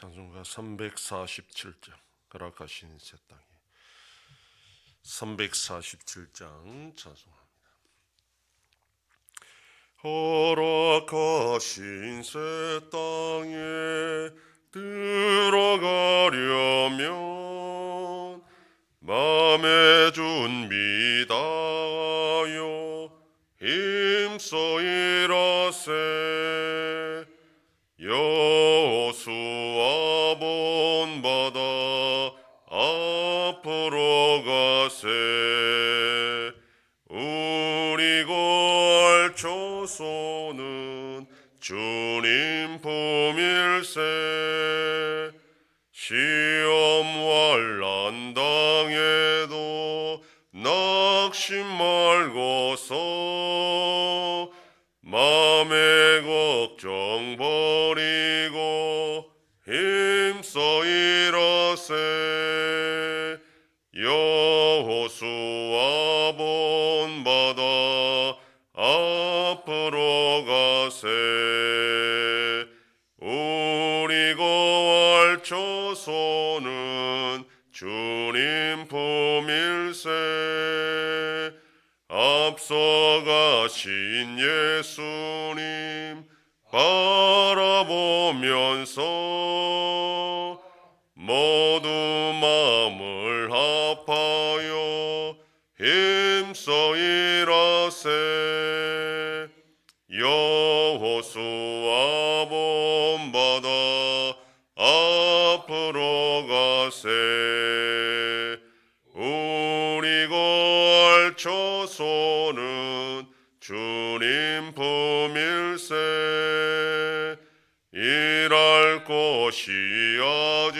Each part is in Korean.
찬송가 347장 허락하신 새 땅에. 347장 찬송합니다. 허락하신 새 땅에 들어가려면 맘의 준비 다하여 힘써 일하세. 여호 수아 본바다 앞으로 가세. 우리 고알 초소는 주님 품일세. 시험 환란 당해도 낙심 말고서. 맘의 걱정 버 앞서가신 예수님 바라보면서 초소는 주님 품일세. 일할 곳이 아직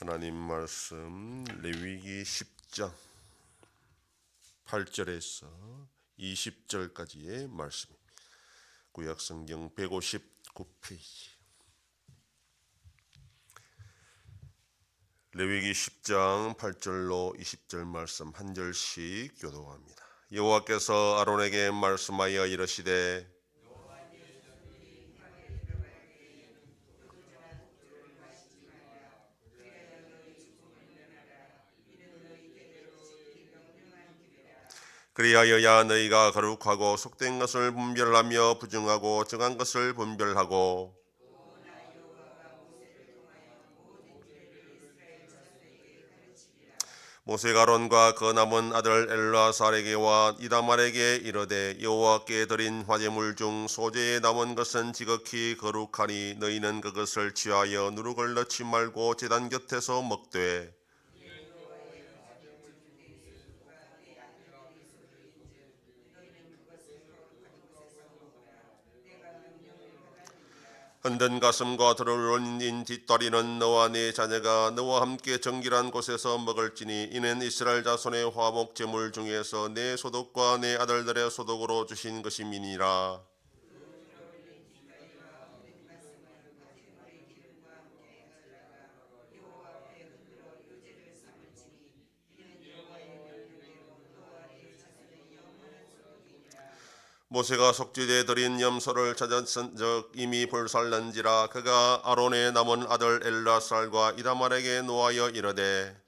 하나님 말씀 레위기 10장 8절에서 20절까지의 말씀입니다. 구약 성경 159페이지. 레위기 10장 8절로 20절 말씀 한 절씩 교독합니다. 여호와께서 아론에게 말씀하여 이르시되 그리하여야 너희가 거룩하고 속된 것을 분별하며 부정하고 정한 것을 분별하고 모세가 아론과 그 남은 아들 엘라살에게와 이다말에게 이르되 여호와께 드린 화제물 중 소재에 남은 것은 지극히 거룩하니 너희는 그것을 취하여 누룩을 넣지 말고 제단 곁에서 먹되 흔든 가슴과 들어올린 뒷다리는 너와 네 자녀가 너와 함께 정결한 곳에서 먹을지니 이는 이스라엘 자손의 화목 제물 중에서 내 소득과 내 아들들의 소득으로 주신 것임이니라 모세가 속죄제 드린 염소를 찾았은즉 이미 불살난지라 그가 아론의 남은 아들 엘라살과 이다말에게 노하여 이르되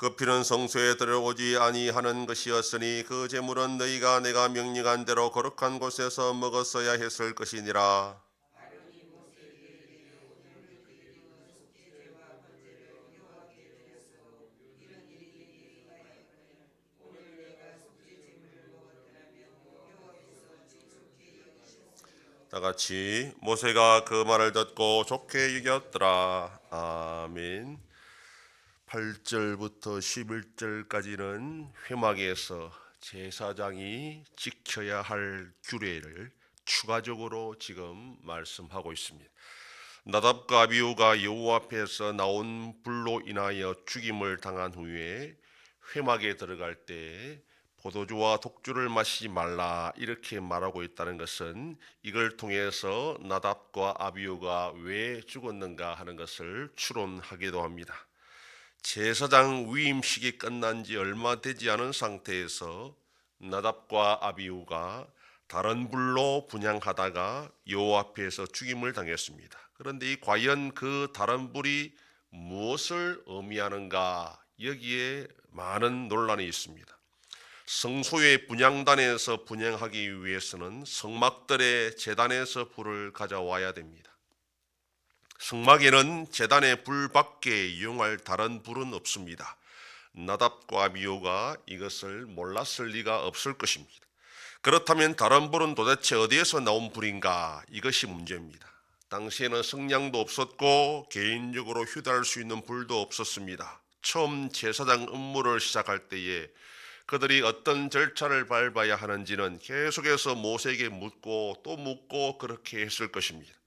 그 피는 성소에 들어오지 아니하는 것이었으니 그 제물은 너희가 내가 명령한 대로 거룩한 곳에서 먹었어야 했을 것이니라. 다 같이 모세가 그 말을 듣고 좋게 여겼더라. 아멘. 8절부터 11절까지는 회막에서 제사장이 지켜야 할 규례를 추가적으로 지금 말씀하고 있습니다. 나답과 아비우가 여호와 앞에서 나온 불로 인하여 죽임을 당한 후에 회막에 들어갈 때 포도주와 독주를 마시지 말라 이렇게 말하고 있다는 것은 이걸 통해서 나답과 아비우가 왜 죽었는가 하는 것을 추론하기도 합니다. 제사장 위임식이 끝난 지 얼마 되지 않은 상태에서 나답과 아비우가 다른 불로 분양하다가 여호와 앞에서 죽임을 당했습니다. 그런데 이 과연 그 다른 불이 무엇을 의미하는가 여기에 많은 논란이 있습니다. 성소의 분양단에서 분양하기 위해서는 성막들의 재단에서 불을 가져와야 됩니다. 성막에는 재단의 불 밖에 이용할 다른 불은 없습니다. 나답과 아비오가 이것을 몰랐을 리가 없을 것입니다. 그렇다면 다른 불은 도대체 어디에서 나온 불인가? 이것이 문제입니다. 당시에는 성냥도 없었고 개인적으로 휴대할 수 있는 불도 없었습니다. 처음 제사장 업무를 시작할 때에 그들이 어떤 절차를 밟아야 하는지는 계속해서 모세에게 묻고 또 묻고 그렇게 했을 것입니다.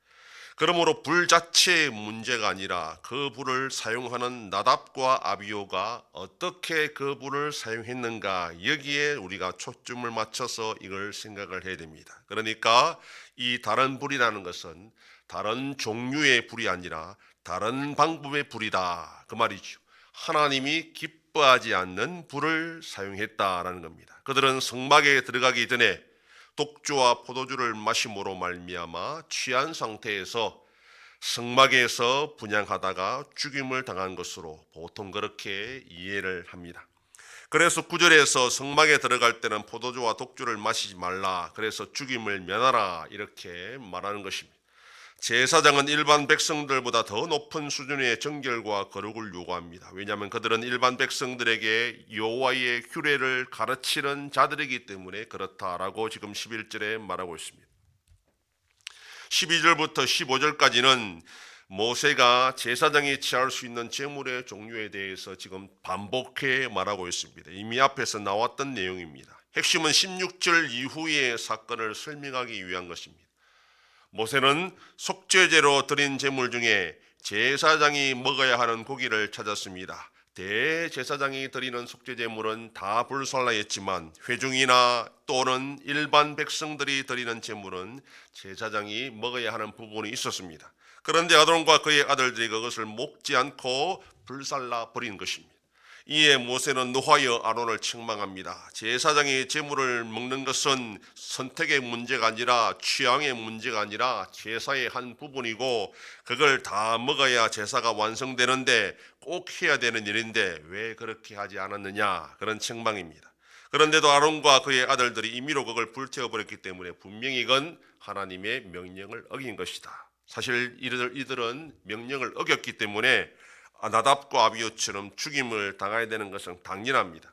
그러므로 불 자체의 문제가 아니라 그 불을 사용하는 나답과 아비오가 어떻게 그 불을 사용했는가 여기에 우리가 초점을 맞춰서 이걸 생각을 해야 됩니다. 그러니까 이 다른 불이라는 것은 다른 종류의 불이 아니라 다른 방법의 불이다 그 말이죠. 하나님이 기뻐하지 않는 불을 사용했다라는 겁니다. 그들은 성막에 들어가기 전에 독주와 포도주를 마심으로 말미암아 취한 상태에서 성막에서 분양하다가 죽임을 당한 것으로 보통 그렇게 이해를 합니다. 그래서 구절에서 성막에 들어갈 때는 포도주와 독주를 마시지 말라. 그래서 죽임을 면하라. 이렇게 말하는 것입니다. 제사장은 일반 백성들보다 더 높은 수준의 정결과 거룩을 요구합니다. 왜냐하면 그들은 일반 백성들에게 여호와의 규례를 가르치는 자들이기 때문에 그렇다라고 지금 11절에 말하고 있습니다. 12절부터 15절까지는 모세가 제사장이 취할 수 있는 제물의 종류에 대해서 지금 반복해 말하고 있습니다. 이미 앞에서 나왔던 내용입니다. 핵심은 16절 이후의 사건을 설명하기 위한 것입니다. 모세는 속죄제로 드린 제물 중에 제사장이 먹어야 하는 고기를 찾았습니다. 대제사장이 드리는 속죄 제물은 다 불살라했지만 회중이나 또는 일반 백성들이 드리는 제물은 제사장이 먹어야 하는 부분이 있었습니다. 그런데 아론과 그의 아들들이 그것을 먹지 않고 불살라 버린 것입니다. 이에 모세는 노하여 아론을 책망합니다. 제사장이 제물을 먹는 것은 선택의 문제가 아니라 취향의 문제가 아니라 제사의 한 부분이고 그걸 다 먹어야 제사가 완성되는데 꼭 해야 되는 일인데 왜 그렇게 하지 않았느냐 그런 책망입니다. 그런데도 아론과 그의 아들들이 임의로 그걸 불태워 버렸기 때문에 분명히 이건 하나님의 명령을 어긴 것이다. 사실 이들, 이들은 명령을 어겼기 때문에 나답과 아비오처럼 죽임을 당해야 되는 것은 당연합니다.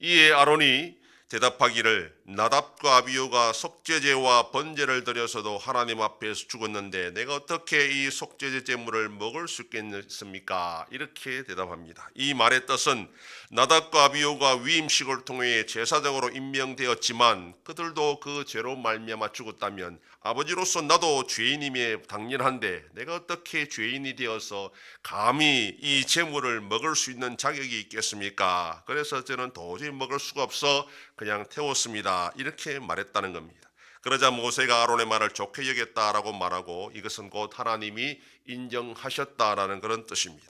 이에 아론이 대답하기를 나답과 아비오가 속죄제와 번제를 드려서도 하나님 앞에서 죽었는데 내가 어떻게 이 속죄제 제물을 먹을 수 있겠습니까? 이렇게 대답합니다. 이 말의 뜻은 나답과 아비오가 위임식을 통해 제사장으로 임명되었지만 그들도 그 죄로 말미암아 죽었다면 아버지로서 나도 죄인임에 당연한데 내가 어떻게 죄인이 되어서 감히 이 제물을 먹을 수 있는 자격이 있겠습니까? 그래서 저는 도저히 먹을 수가 없어 그냥 태웠습니다. 이렇게 말했다는 겁니다. 그러자 모세가 아론의 말을 좋게 여겼다라고 말하고 이것은 곧 하나님이 인정하셨다라는 그런 뜻입니다.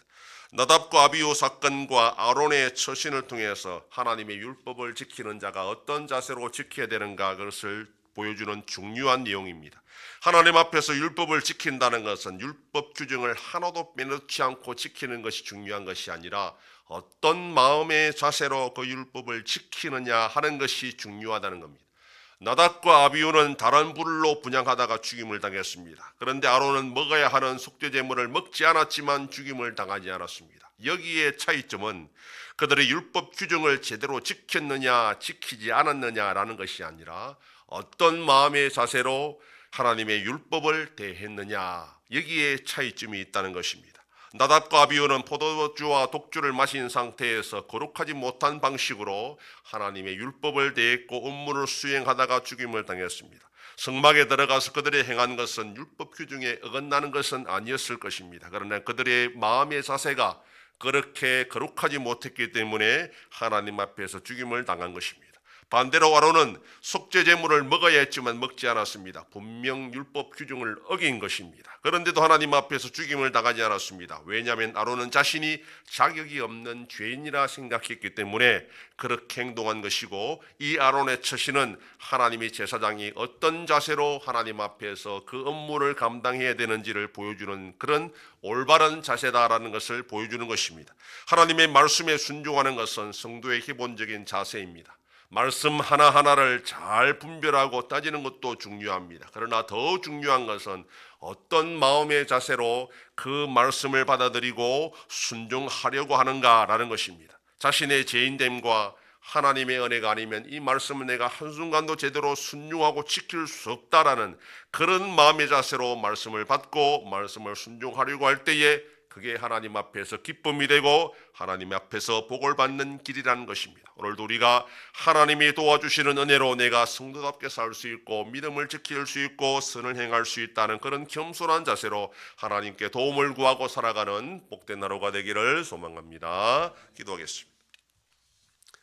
나답과 아비우 사건과 아론의 처신을 통해서 하나님의 율법을 지키는 자가 어떤 자세로 지켜야 되는가 그것을 보여주는 중요한 내용입니다. 하나님 앞에서 율법을 지킨다는 것은 율법 규정을 하나도 빼놓지 않고 지키는 것이 중요한 것이 아니라 어떤 마음의 자세로 그 율법을 지키느냐 하는 것이 중요하다는 겁니다. 나답과 아비우는 다른 불로 분양하다가 죽임을 당했습니다. 그런데 아론은 먹어야 하는 속죄 제물을 먹지 않았지만 죽임을 당하지 않았습니다. 여기에 차이점은 그들의 율법 규정을 제대로 지켰느냐 지키지 않았느냐라는 것이 아니라 어떤 마음의 자세로 하나님의 율법을 대했느냐 여기에 차이점이 있다는 것입니다. 나답과 아비우는 포도주와 독주를 마신 상태에서 거룩하지 못한 방식으로 하나님의 율법을 대했고 업무를 수행하다가 죽임을 당했습니다. 성막에 들어가서 그들이 행한 것은 율법 규정에 어긋나는 것은 아니었을 것입니다. 그러나 그들의 마음의 자세가 그렇게 거룩하지 못했기 때문에 하나님 앞에서 죽임을 당한 것입니다. 반대로 아론은 속죄 제물을 먹어야 했지만 먹지 않았습니다. 분명 율법 규정을 어긴 것입니다. 그런데도 하나님 앞에서 죽임을 당하지 않았습니다. 왜냐하면 아론은 자신이 자격이 없는 죄인이라 생각했기 때문에 그렇게 행동한 것이고 이 아론의 처신은 하나님의 제사장이 어떤 자세로 하나님 앞에서 그 업무를 감당해야 되는지를 보여주는 그런 올바른 자세다라는 것을 보여주는 것입니다. 하나님의 말씀에 순종하는 것은 성도의 기본적인 자세입니다. 말씀 하나하나를 잘 분별하고 따지는 것도 중요합니다. 그러나 더 중요한 것은 어떤 마음의 자세로 그 말씀을 받아들이고 순종하려고 하는가라는 것입니다. 자신의 죄인됨과 하나님의 은혜가 아니면 이 말씀은 내가 한순간도 제대로 순종하고 지킬 수 없다라는 그런 마음의 자세로 말씀을 받고 말씀을 순종하려고 할 때에 그게 하나님 앞에서 기쁨이 되고 하나님 앞에서 복을 받는 길이라는 것입니다. 오늘도 우리가 하나님이 도와주시는 은혜로 내가 성도답게 살 수 있고 믿음을 지킬 수 있고 선을 행할 수 있다는 그런 겸손한 자세로 하나님께 도움을 구하고 살아가는 복된 하루가 되기를 소망합니다. 기도하겠습니다.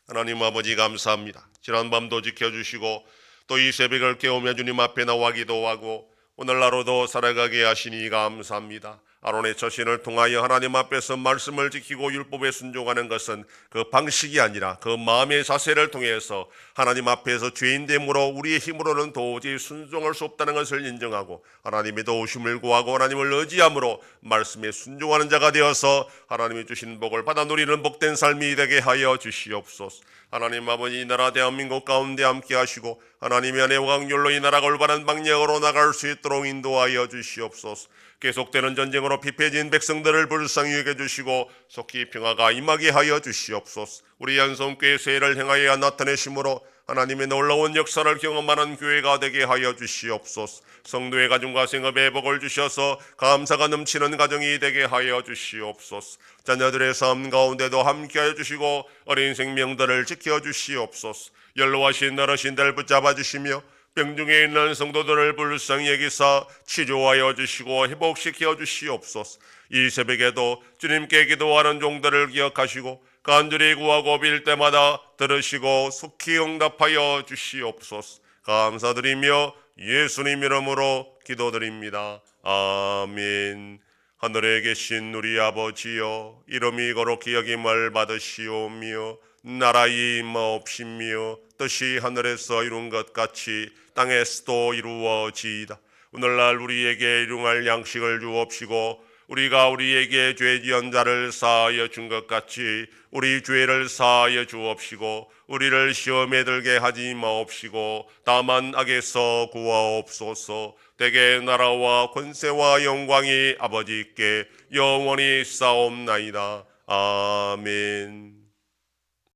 하나님 아버지 감사합니다. 지난 밤도 지켜주시고 또 이 새벽을 깨우며 주님 앞에 나와 기도하고 오늘 하루도 살아가게 하시니 감사합니다. 아론의 처신을 통하여 하나님 앞에서 말씀을 지키고 율법에 순종하는 것은 그 방식이 아니라 그 마음의 자세를 통해서 하나님 앞에서 죄인됨으로 우리의 힘으로는 도저히 순종할 수 없다는 것을 인정하고 하나님의 도우심을 구하고 하나님을 의지함으로 말씀에 순종하는 자가 되어서 하나님이 주신 복을 받아 누리는 복된 삶이 되게 하여 주시옵소서. 하나님 아버지 이 나라 대한민국 가운데 함께 하시고 하나님의 은혜와 강률로 이 나라가 올바른 방향으로 나갈 수 있도록 인도하여 주시옵소서. 계속되는 전쟁으로 피폐진 백성들을 불쌍히 여겨 주시고 속히 평화가 임하게 하여 주시옵소서. 우리 연성교회 세를 행하여 나타내심으로 하나님의 놀라운 역사를 경험하는 교회가 되게 하여 주시옵소서. 성도의 가정과 생업에 복을 주셔서 감사가 넘치는 가정이 되게 하여 주시옵소서. 자녀들의 삶 가운데도 함께하여 주시고 어린 생명들을 지켜 주시옵소서. 연로하신 나르신들 붙잡아 주시며 병중에 있는 성도들을 불쌍히 여기사 치료하여 주시고 회복시켜 주시옵소서. 이 새벽에도 주님께 기도하는 종들을 기억하시고 간절히 구하고 빌 때마다 들으시고 속히 응답하여 주시옵소서. 감사드리며 예수님 이름으로 기도드립니다. 아멘. 하늘에 계신 우리 아버지여 이름이 거룩히 여김을 받으시오며 나라의 임하옵시며 뜻이 하늘에서 이룬 것 같이 땅에서도 이루어지이다. 오늘날 우리에게 일용할 양식을 주옵시고 우리가 우리에게 죄 지은 자를 사하여 준 것 같이 우리 죄를 사하여 주옵시고 우리를 시험에 들게 하지 마옵시고 다만 악에서 구하옵소서. 대개 나라와 권세와 영광이 아버지께 영원히 싸움나이다. 아멘